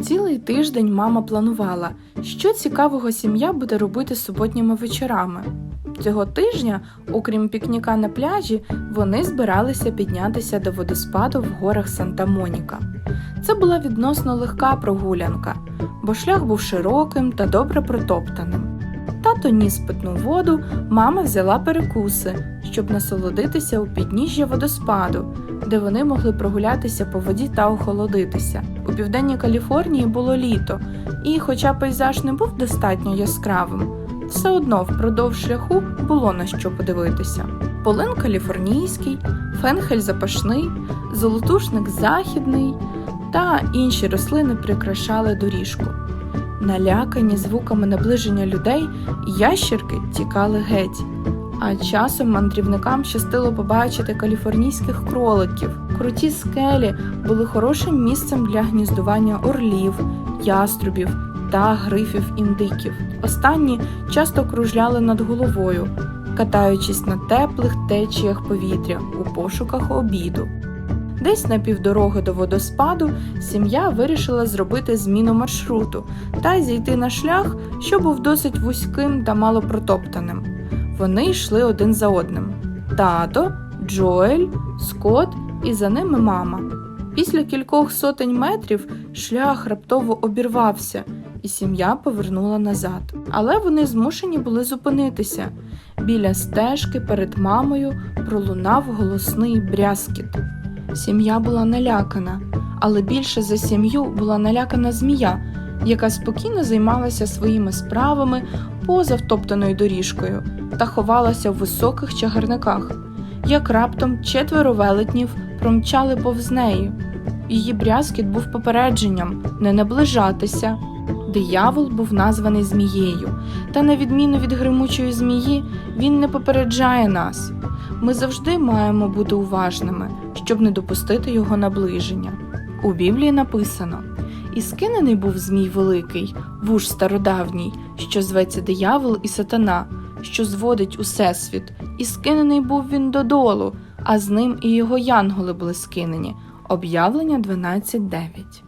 Цілий тиждень мама планувала, що цікавого сім'я буде робити суботніми вечорами. Цього тижня, окрім пікніка на пляжі, вони збиралися піднятися до водоспаду в горах Санта-Моніка. Це була відносно легка прогулянка, бо шлях був широким та добре протоптаним. Тато ніс питну воду, мама взяла перекуси, щоб насолодитися у підніжжя водоспаду, де вони могли прогулятися по воді та охолодитися. У південній Каліфорнії було літо, і, хоча пейзаж не був достатньо яскравим, все одно впродовж шляху було на що подивитися. Полин каліфорнійський, фенхель запашний, золотушник західний та інші рослини прикрашали доріжку. Налякані звуками наближення людей, ящірки тікали геть. А часом мандрівникам щастило побачити каліфорнійських кроликів. Круті скелі були хорошим місцем для гніздування орлів, яструбів та грифів індиків. Останні часто кружляли над головою, катаючись на теплих течіях повітря у пошуках обіду. Десь на півдороги до водоспаду сім'я вирішила зробити зміну маршруту та зійти на шлях, що був досить вузьким та малопротоптаним. Вони йшли один за одним: тато, Джоель, Скот і за ними мама. Після кількох сотень метрів шлях раптово обірвався, і сім'я повернула назад. Але вони змушені були зупинитися. Біля стежки перед мамою пролунав голосний брязкіт. Сім'я була налякана, але більше за сім'ю була налякана змія, яка спокійно займалася своїми справами поза втоптаною доріжкою та ховалася в високих чагарниках. Як раптом четверо велетнів промчали повз неї. Її брязкіт був попередженням не наближатися. Диявол був названий змією, та, на відміну від гримучої змії, він не попереджає нас. Ми завжди маємо бути уважними, щоб не допустити його наближення. У Біблії написано: І скинений був Змій Великий, вуж стародавній, що зветься диявол і сатана, що зводить усесвіт, і скинений був він додолу, а з ним і його янголи були скинені. Об'явлення 12.9